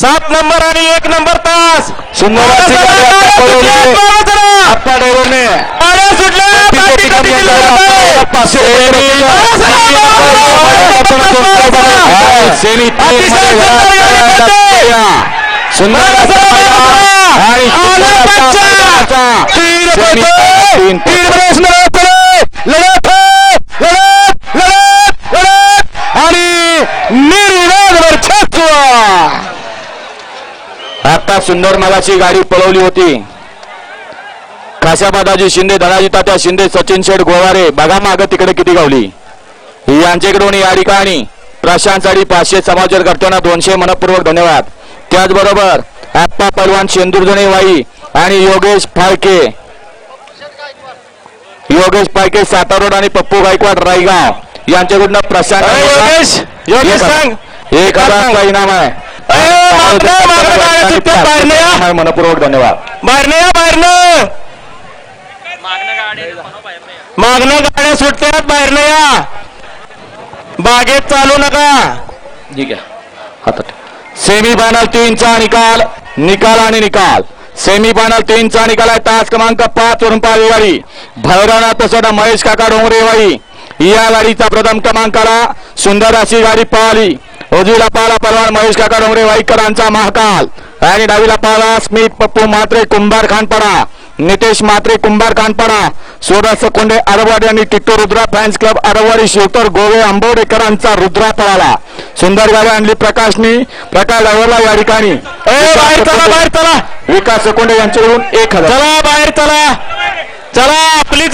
सात नंबर आणि एक नंबर तास. सुंदराची आता सुंदर मागाची गाडी पळवली होती. खाशाबादाजी शिंदे धनाजी तात्या शिंदे सचिन शेठ गोवारे बघा माग तिकडे किती गावली. यांच्याकडून या ठिकाणी प्रशांत साडी पाचशे समाचार करताना दोनशे मनपूर्वक धन्यवाद. त्याचबरोबर आप्पा पलवान शेंदुरजणे वाई आणि योगेश फाळके. योगेश फाळके सातारा रोड आणि पप्पू गायकवाड रायगाव. यांच्याकडून प्रशांत योगेश, योगेश हजार- सांग. एक हजारचा इनाम आहे. मनपूर्वक धन्यवाद. बाहेरनं या बाहेरनं मागणं गाड्या सुटतात बाहेरनं या. बागेत चालू नका. ठीक आहे हातात सेमी फायनल तीनचा निकाल निकाल आणि निकाल. सेमी फायनल तीनचा निकाल आहे तास क्रमांक पाच वरून पाच गाडी भैरवनाथ तसं महेश काका डोंगरे वाई. या गाडीचा प्रथम क्रमांक आला सुंदर अशी गाडी पळाली उजवीला पाला पलवान महेश काका डोंगरे वाईकरांचा महाकाल. आणि डावीला पाला स्मित पप्पू मात्रे कुंभार खानपाडा. नितेश मात्रे कुंभार खानपाडा. सोडा सकोंडे अरवाडी आणि टिट्टो रुद्रा फॅन्स क्लब अरवाडी शिवतर गोवे आंबवडेकरांचा रुद्रा पळाला सुंदर गाडी आणली प्रकाशनी. प्रकाश ड्रायव्हरला या ठिकाणी. ए बाहेर चला बाहेर चला. विकास सकोंडे यांच्याकडून एक हजार. चला बाहेर चला. चला प्लीज